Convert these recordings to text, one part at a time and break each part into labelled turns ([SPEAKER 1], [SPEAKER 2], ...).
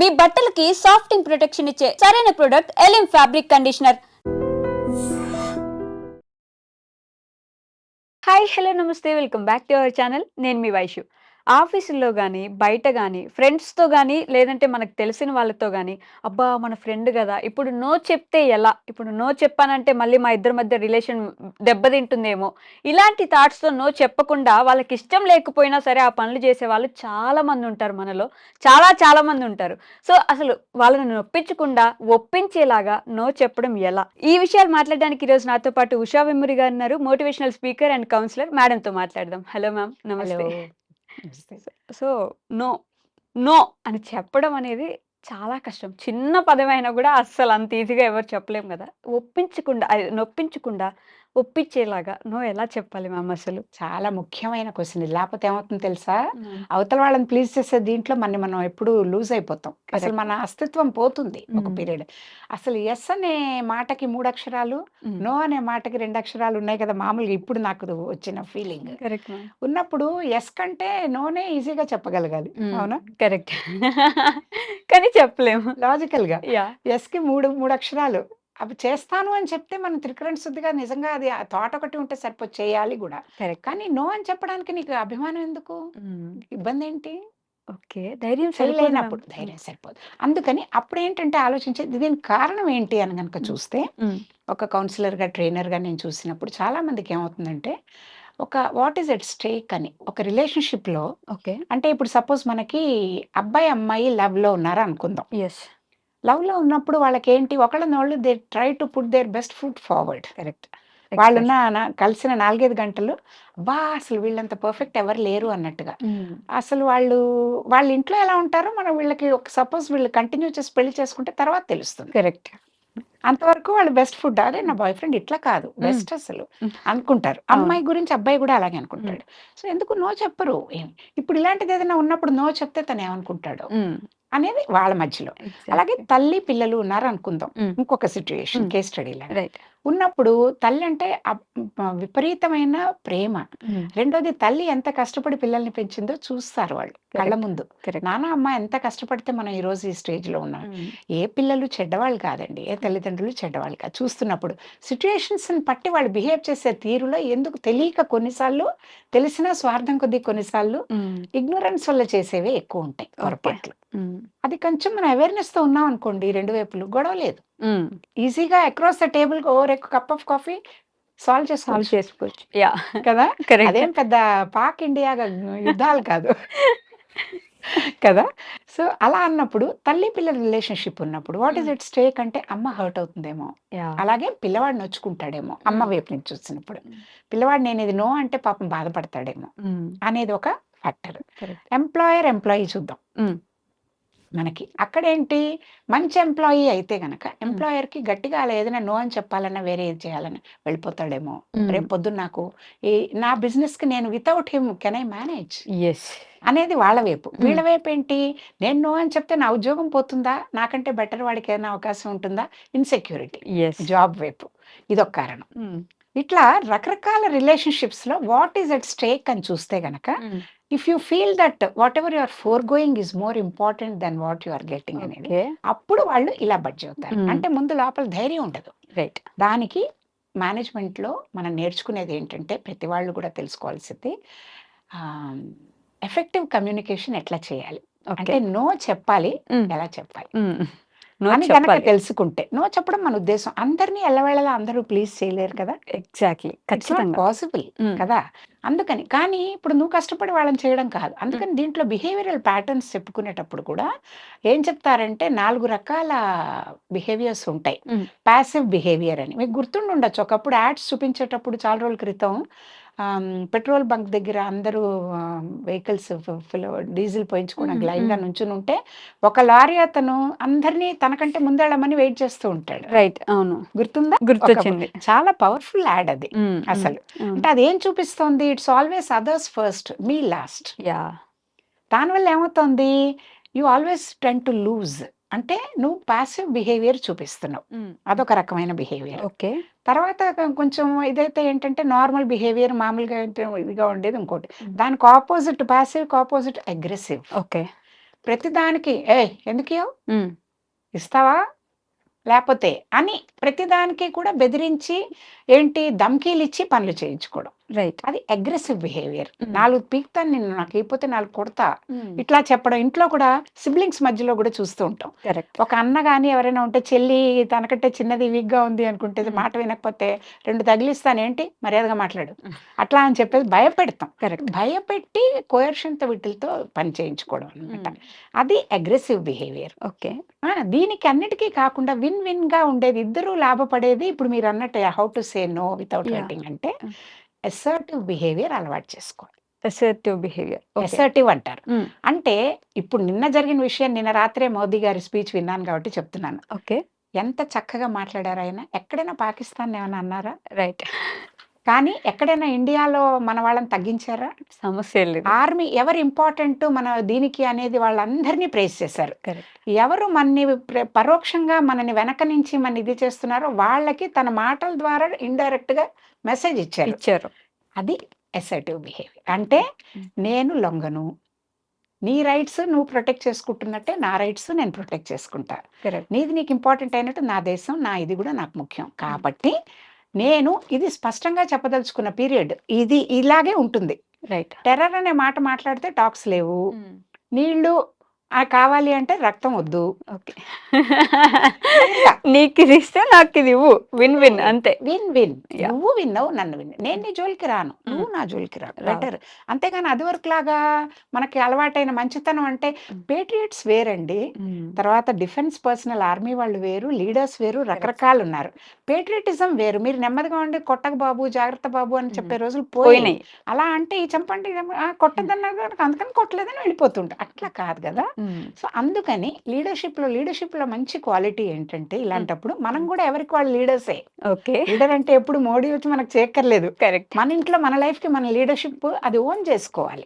[SPEAKER 1] మీ బట్టలకి సాఫ్టింగ్ ప్రొటెక్షన్ ఇచ్చే సరైన ప్రొడక్ట్ ఎలిమ్ ఫ్యాబ్రిక్ కండిషనర్ హాయ్ హలో నమస్తే. Welcome back to our channel నేను మీ వైషు ఆఫీసుల్లో కానీ బయట కానీ ఫ్రెండ్స్తో కానీ లేదంటే మనకు తెలిసిన వాళ్ళతో కానీ అబ్బా మన ఫ్రెండ్ కదా ఇప్పుడు నో చెప్తే ఎలా? ఇప్పుడు నో చెప్పానంటే మళ్ళీ మా ఇద్దరి మధ్య రిలేషన్ దెబ్బతింటుందేమో? ఇలాంటి థాట్స్తో నో చెప్పకుండా వాళ్ళకి ఇష్టం లేకపోయినా సరే ఆ పనులు చేసే వాళ్ళు చాలా మంది ఉంటారు మనలో. చాలా చాలా మంది ఉంటారు. సో అసలు వాళ్ళని నొప్పించకుండా ఒప్పించేలాగా నో చెప్పడం ఎలా? ఈ విషయాలు మాట్లాడడానికి ఈరోజు నాతో పాటు ఉషా వెమ్మరి గారు ఉన్నారు మోటివేషనల్ స్పీకర్ అండ్ కౌన్సిలర్. మేడంతో మాట్లాడదాం. హలో మ్యామ్ నమస్తే. సో నో నో అని చెప్పడం అనేది చాలా కష్టం. చిన్న పదమైనా కూడా అస్సలు అంత ఈజీగా ఎవరు చెప్పలేము కదా. ఒప్పించకుండా నొప్పించకుండా ఒప్పించేలాగా నో ఎలా చెప్పాలి మ్యామ్ అసలు?
[SPEAKER 2] చాలా ముఖ్యమైన క్వశ్చన్ ఇది. లేకపోతే ఏమవుతుందో తెలుసా? అవతల వాళ్ళని ప్లీజ్ చేసే దీంట్లో మన మనం ఎప్పుడు లూజ్ అయిపోతాం. అసలు. మన అస్తిత్వం పోతుంది ఒక. పీరియడ్ అసలు ఎస్ అనే మాటకి మూడు అక్షరాలు. నో అనే మాటకి రెండు అక్షరాలు ఉన్నాయి కదా మామూలుగా ఇప్పుడు నాకు వచ్చిన ఫీలింగ్ ఉన్నప్పుడు ఎస్ కంటే నోనే ఈజీగా చెప్పగలగాలి. అవునా?
[SPEAKER 1] కరెక్ట్ కానీ చెప్పలేము.
[SPEAKER 2] లాజికల్గా. ఎస్కి మూడు మూడు అక్షరాలు. అవి చేస్తాను అని చెప్తే మనం త్రికరణ శుద్ధిగా నిజంగా అది థాట్ ఒకటి ఉంటే సరిపోయి చేయాలి కూడా. కానీ నో అని చెప్పడానికి నీకు అభిమానం ఎందుకు? ఇబ్బంది ఏంటి
[SPEAKER 1] ఓకే. ధైర్యం
[SPEAKER 2] చేయలేనప్పుడు ధైర్యం సరిపోదు. అందుకని అప్పుడు ఏంటంటే ఆలోచించేది దీనికి కారణం ఏంటి అని కనుక. చూస్తే ఒక కౌన్సిలర్గా ట్రైనర్గా నేను చూసినప్పుడు చాలా మందికి ఏమవుతుందంటే ఒక వాట్ ఈస్ ఎట్ స్టేక్ అని ఒక రిలేషన్షిప్లో
[SPEAKER 1] ఓకే.
[SPEAKER 2] అంటే ఇప్పుడు సపోజ్ మనకి అబ్బాయి అమ్మాయి లవ్లో ఉన్నారు అనుకుందాం
[SPEAKER 1] ఎస్
[SPEAKER 2] లవ్లో ఉన్నప్పుడు వాళ్ళకి ఏంటి ఒకళ్ళని వాళ్ళు they try to put their best foot forward.
[SPEAKER 1] Correct.
[SPEAKER 2] వాళ్ళున్న కలిసిన నాలుగైదు గంటలు బా అసలు వీళ్ళంత పర్ఫెక్ట్ ఎవరు లేరు అన్నట్టుగా. అసలు వాళ్ళు వాళ్ళ ఇంట్లో ఎలా ఉంటారో మనం వీళ్ళకి ఒక సపోజ్ వీళ్ళు కంటిన్యూ చేసి పెళ్ళి చేసుకుంటే తర్వాత తెలుస్తుంది.
[SPEAKER 1] కరెక్ట్.
[SPEAKER 2] అంతవరకు వాళ్ళు బెస్ట్ ఫుడ్ అదే నా బాయ్ ఫ్రెండ్ ఇట్లా కాదు. బెస్ట్ అసలు. అనుకుంటారు. అమ్మాయి గురించి అబ్బాయి కూడా అలాగే అనుకుంటాడు. సో ఎందుకు నో చెప్పరు? ఇప్పుడు ఇలాంటిది ఏదైనా ఉన్నప్పుడు నో చెప్తే తను ఏమనుకుంటాడు? అనేది వాళ్ళ మధ్యలో. అలాగే తల్లి పిల్లలు ఉన్నారు అనుకుందాం. ఇంకొక సిచ్యుయేషన్
[SPEAKER 1] Mm.
[SPEAKER 2] కేస్ స్టడీ లాగా.
[SPEAKER 1] రైట్
[SPEAKER 2] ఉన్నప్పుడు తల్లి అంటే విపరీతమైన ప్రేమ. రెండోది తల్లి ఎంత కష్టపడి పిల్లల్ని పెంచిందో చూస్తారు వాళ్ళు కళ్ళ. ముందు. నాన్న అమ్మ ఎంత కష్టపడితే మనం ఈ రోజు ఈ స్టేజ్లో ఉన్నాం. ఏ పిల్లలు చెడ్డవాళ్ళు కాదండి. ఏ తల్లిదండ్రులు చెడ్డవాళ్ళు కాదు. చూస్తున్నప్పుడు సిచ్యుయేషన్స్ బట్టి వాళ్ళు బిహేవ్ చేసే తీరులో ఎందుకు తెలియక కొన్నిసార్లు తెలిసినా స్వార్థం కొద్దీ కొన్నిసార్లు ఇగ్నోరెన్స్ వల్ల చేసేవే ఎక్కువ ఉంటాయి పొరపాట్లు. అది కొంచెం మనం అవేర్నెస్తో ఉన్నాం అనుకోండి రెండు వైపులు గొడవ లేదు. ఈజీగా across the table over cup of coffee solve
[SPEAKER 1] solve
[SPEAKER 2] చేసుకోవచ్చు.
[SPEAKER 1] యా.
[SPEAKER 2] కదా? అదేం పెద్ద పాక్ ఇండియా యుద్ధాలు కాదు. కదా? సో అలా అన్నప్పుడు తల్లి పిల్లల రిలేషన్షిప్ ఉన్నప్పుడు వాట్ ఈస్ ఇట్ స్టేక్ అంటే అమ్మ హర్ట్ అవుతుందేమో. అలాగే పిల్లవాడు నొచ్చుకుంటాడేమో అమ్మ. వైపు నుంచి చూసినప్పుడు. పిల్లవాడు నేను ఇది నో అంటే పాపం బాధపడతాడేమో అనేది ఒక ఫ్యాక్టర్. ఎంప్లాయర్ ఎంప్లాయీ చూద్దాం. మనకి. అక్కడేంటి? మంచి ఎంప్లాయీ అయితే గనక ఎంప్లాయర్కి గట్టిగా అలా ఏదైనా నో అని చెప్పాలన్నా వేరే ఏది చేయాలని వెళ్ళిపోతాడేమో. రేపు పొద్దున్న నాకు ఈ నా బిజినెస్కి నేను without him can I manage
[SPEAKER 1] yes
[SPEAKER 2] అనేది వాళ్ళ వైపు. వీళ్ళ వైపు ఏంటి నేను నో అని చెప్తే నా ఉద్యోగం పోతుందా? నాకంటే బెటర్ వాడికి ఏదైనా అవకాశం ఉంటుందా? ఇన్సెక్యూరిటీ జాబ్ వైపు. ఇదొక కారణం. ఇట్లా రకరకాల రిలేషన్షిప్స్లో వాట్ ఈస్ అట్ స్టేక్ అని చూస్తే గనక if you feel that whatever your forgoing is more important then what you are getting అనేది అప్పుడు వాళ్ళు ఇలా బడ్జ్ అవుతారు.
[SPEAKER 1] Mm.
[SPEAKER 2] అంటే ముందు లోపల ధైర్యం ఉండదు.
[SPEAKER 1] రైట్
[SPEAKER 2] దానికి మేనేజ్మెంట్లో మనం నేర్చుకునేది ఏంటంటే ప్రతి వాళ్ళు కూడా తెలుసుకోవాల్సింది ఎఫెక్టివ్ కమ్యూనికేషన్ ఎట్లా చేయాలి? అంటే నో చెప్పాలి ఎలా చెప్పాలి?
[SPEAKER 1] నో
[SPEAKER 2] కనుక తెలుసుకుంటే నో చెప్పడం మన ఉద్దేశం. అందరినీ ఎల్లవేళలా అందరూ ప్లీజ్ చేయలేరు కదా?
[SPEAKER 1] ఎగ్జాక్ట్లీ. ఖచ్చితంగా.
[SPEAKER 2] పాసిబుల్. కదా? అందుకని కానీ ఇప్పుడు నువ్వు కష్టపడి వాళ్ళని చేయడం కాదు. అందుకని దీంట్లో బిహేవియరల్ ప్యాటర్న్స్ చెప్పుకునేటప్పుడు కూడా ఏం చెప్తారంటే నాలుగు రకాల బిహేవియర్స్ ఉంటాయి. ప్యాసివ్ బిహేవియర్ అని. మీకు గుర్తుండి ఉండొచ్చు. ఒకప్పుడు యాడ్స్ చూపించేటప్పుడు చాలా రోజుల క్రితం పెట్రోల్ బంక్ దగ్గర అందరూ వెహికల్స్ డీజిల్ పోయించుకోవడానికి లైన్గా
[SPEAKER 1] mm.
[SPEAKER 2] నుంచుని ఉంటే ఒక లారీ అతను అందరినీ తనకంటే ముందెళ్ళమని వెయిట్ చేస్తూ ఉంటాడు.
[SPEAKER 1] రైట్ అవును.
[SPEAKER 2] గుర్తుందా?
[SPEAKER 1] గుర్తొచ్చింది.
[SPEAKER 2] చాలా పవర్ఫుల్ యాడ్ అది అసలు. అంటే అదేం చూపిస్తోంది? It's always others first me last.
[SPEAKER 1] Yeah.
[SPEAKER 2] దానివల్ల ఏమవుతుంది? You always tend to lose. అంటే నువ్వు పాసివ్ బిహేవియర్ చూపిస్తున్నావు. అదొక రకమైన బిహేవియర్.
[SPEAKER 1] ఓకే.
[SPEAKER 2] తర్వాత కొంచెం ఇదైతే ఏంటంటే నార్మల్ బిహేవియర్ మామూలుగా ఏంటి ఇదిగా ఉండేది ఇంకోటి. దానికి opposite passive opposite aggressive.
[SPEAKER 1] Okay.
[SPEAKER 2] ప్రతిదానికి ఏ ఎందుకు ఇస్తావా? లేకపోతే అని ప్రతిదానికి కూడా బెదిరించి ఏంటి ధమ్కీలు ఇచ్చి పనులు చేయించుకోవడం.
[SPEAKER 1] రైట్
[SPEAKER 2] అది అగ్రెసివ్ బిహేవియర్
[SPEAKER 1] Mm.
[SPEAKER 2] నాలుగు పీక్తాను నిన్ను నాకు అయిపోతే నాలుగు కొడతా.
[SPEAKER 1] ఉమ్,
[SPEAKER 2] ఇట్లా చెప్పడం. ఇంట్లో కూడా సిబ్లింగ్స్ మధ్యలో కూడా చూస్తూ ఉంటాం.
[SPEAKER 1] కరెక్ట్
[SPEAKER 2] ఒక అన్న కానీ ఎవరైనా ఉంటే చెల్లి తనకంటే చిన్నది వీక్గా ఉంది అనుకుంటే
[SPEAKER 1] Mm.
[SPEAKER 2] మాట వినకపోతే రెండు తగిలిస్తాను. ఏంటి? మర్యాదగా మాట్లాడు. అట్లా అని చెప్పేసి భయపెడతాం.
[SPEAKER 1] కరెక్ట్
[SPEAKER 2] భయపెట్టి కోయర్షన్తో వీటితో పని చేయించుకోవడం అనమాట అది అగ్రెసివ్ బిహేవియర్
[SPEAKER 1] ఓకే
[SPEAKER 2] దీనికి అన్నిటికీ కాకుండా విన్ విన్గా ఉండేది ఇద్దరు లాభపడేది ఇప్పుడు మీరు అన్నట్టు how to say no without. Hurting అంటే. అసర్టివ్ బిహేవియర్ అలవాటు చేసుకోవాలి.
[SPEAKER 1] అసర్టివ్ బిహేవియర్
[SPEAKER 2] అసర్టివ్ అంటారు. అంటే ఇప్పుడు నిన్న జరిగిన విషయం నిన్న రాత్రే మోదీ గారి స్పీచ్ విన్నాను కాబట్టి చెప్తున్నాను.
[SPEAKER 1] ఓకే
[SPEAKER 2] ఎంత చక్కగా మాట్లాడారు ఆయన? ఎక్కడైనా పాకిస్తాన్ ఏమైనా అన్నారా?
[SPEAKER 1] రైట్
[SPEAKER 2] కానీ ఎక్కడైనా ఇండియాలో మన వాళ్ళని తగ్గించారా?
[SPEAKER 1] సమస్య లేదు.
[SPEAKER 2] ఆర్మీ ఎవరు ఇంపార్టెంట్ మన దీనికి అనేది వాళ్ళందరినీ ప్రేస్ చేశారు. ఎవరు మనని ప్ర- పరోక్షంగా మనని వెనక నుంచి మన ఇది చేస్తున్నారో వాళ్ళకి తన మాటల ద్వారా ఇండైరెక్ట్గా మెసేజ్ ఇచ్చారు.
[SPEAKER 1] ఇచ్చారు
[SPEAKER 2] అది అసర్టివ్ బిహేవియర్ అంటే. నేను లొంగను నీ రైట్స్ నువ్వు ప్రొటెక్ట్ చేసుకుంటున్నట్టే నా రైట్స్ నేను ప్రొటెక్ట్ చేసుకుంటా. నీది నీకు ఇంపార్టెంట్ అయినట్టు నా దేశం నా ఇది కూడా నాకు ముఖ్యం. కాబట్టి నేను ఇది స్పష్టంగా చెప్పదలుచుకున్న పీరియడ్ ఇది ఇలాగే ఉంటుంది.
[SPEAKER 1] రైట్
[SPEAKER 2] టెర్రర్ అనే మాట మాట్లాడితే టాక్స్ లేవు. నీళ్ళు ఆ కావాలి అంటే రక్తం వద్దు.
[SPEAKER 1] ఓకే. నీకు ఇది ఇస్తే నాకు ఇది ఇవ్వు. విన్ విన్ అంతే.
[SPEAKER 2] Win win. నువ్వు విన్నావు నన్ను విన్ నేను నీ జోలికి రాను. నువ్వు నా జోలికి రా
[SPEAKER 1] రావు.
[SPEAKER 2] బెటర్ అంతేగాని అది వరకు లాగా మనకి అలవాటైన మంచితనం అంటే. పేట్రియట్స్ వేరండి. తర్వాత డిఫెన్స్ పర్సనల్ ఆర్మీ వాళ్ళు వేరు లీడర్స్ వేరు రకరకాలు ఉన్నారు. పేట్రియటిజం వేరు. మీరు నెమ్మదిగా ఉండి కొట్టక బాబు జాగ్రత్త బాబు అని చెప్పే రోజులు పోయినాయి. అలా అంటే ఈ చంపండి కనుక అందుకని కొట్టలేదని వెళ్ళిపోతుంటా అట్లా కాదు కదా. సో అందుకని లీడర్షిప్లో లీడర్షిప్లో మంచి క్వాలిటీ ఏంటంటే ఇలాంటప్పుడు మనం కూడా ఎవరికి వాళ్ళు లీడర్సే.
[SPEAKER 1] ఓకే.
[SPEAKER 2] లీడర్ అంటే ఎప్పుడు మోడీ వచ్చి మనకు చేయక్కర్లేదు.
[SPEAKER 1] కరెక్ట్.
[SPEAKER 2] మన ఇంట్లో మన లైఫ్కి మన లీడర్షిప్ అది ఓన్ చేసుకోవాలి.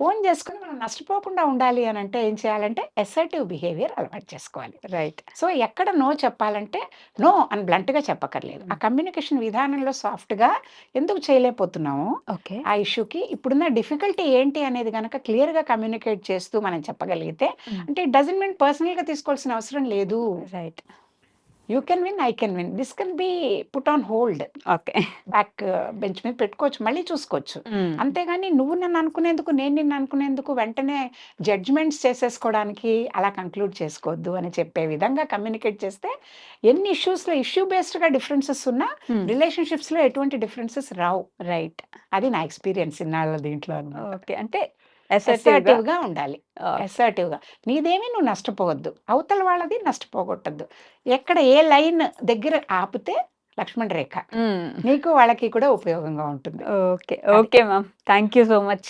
[SPEAKER 2] ఓన్ చేసుకుని మనం నష్టపోకుండా ఉండాలి అని అంటే ఏం చేయాలంటే అసర్టివ్ బిహేవియర్ అలవాటు చేసుకోవాలి.
[SPEAKER 1] రైట్.
[SPEAKER 2] సో ఎక్కడ నో చెప్పాలంటే నో అని blunt గా చెప్పక్కర్లేదు. ఆ కమ్యూనికేషన్ విధానంలో సాఫ్ట్గా ఎందుకు చేయలేకపోతున్నాము
[SPEAKER 1] ఓకే.
[SPEAKER 2] ఆ ఇష్యూకి ఇప్పుడున్న డిఫికల్టీ ఏంటి అనేది కనుక క్లియర్గా కమ్యూనికేట్ చేస్తూ మనం చెప్పగలిగితే. అంటే డజన్ మీన్ పర్సనల్గా తీసుకోవాల్సిన అవసరం లేదు.
[SPEAKER 1] Right
[SPEAKER 2] you can win I can win this can be put on hold
[SPEAKER 1] okay
[SPEAKER 2] back bench మీద పెట్టుకోవచ్చు మళ్ళీ చూసుకోవచ్చు. అంతేగాని నువ్వు నన్ను అనుకునేందుకు నేను నిన్ను అనుకునేందుకు వెంటనే జడ్జ్మెంట్స్ చేసేసుకోవడానికి అలా కంక్లూడ్ చేసుకోవద్దు అని చెప్పే విధంగా కమ్యూనికేట్ చేస్తే ఎన్ని ఇష్యూస్లో ఇష్యూ బేస్డ్గా డిఫరెన్సెస్ ఉన్నా రిలేషన్షిప్స్లో ఎటువంటి డిఫరెన్సెస్ రావు.
[SPEAKER 1] రైట్
[SPEAKER 2] అది నా ఎక్స్పీరియన్స్ ఇన్నాళ్ళ దీంట్లో.
[SPEAKER 1] ఓకే అంటే
[SPEAKER 2] అసర్టివ్ అసర్టివ్గా ఉండాలి. అసర్టివ్గా నీదేమీ నువ్వు నష్టపోవద్దు. అవతల వాళ్ళది నష్టపోగొట్టద్దు. ఎక్కడ ఏ లైన్ దగ్గర ఆపితే లక్ష్మణ్ రేఖ నీకు వాళ్ళకి కూడా ఉపయోగంగా ఉంటుంది.
[SPEAKER 1] Okay. Okay ma'am. Thank you so much.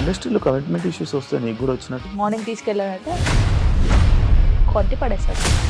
[SPEAKER 3] ఇండస్ట్రీలో కమిట్మెంట్ ఇష్యూస్ వస్తే నీకు కూడా వచ్చినట్టు?
[SPEAKER 4] మార్నింగ్ పడేస్తాడు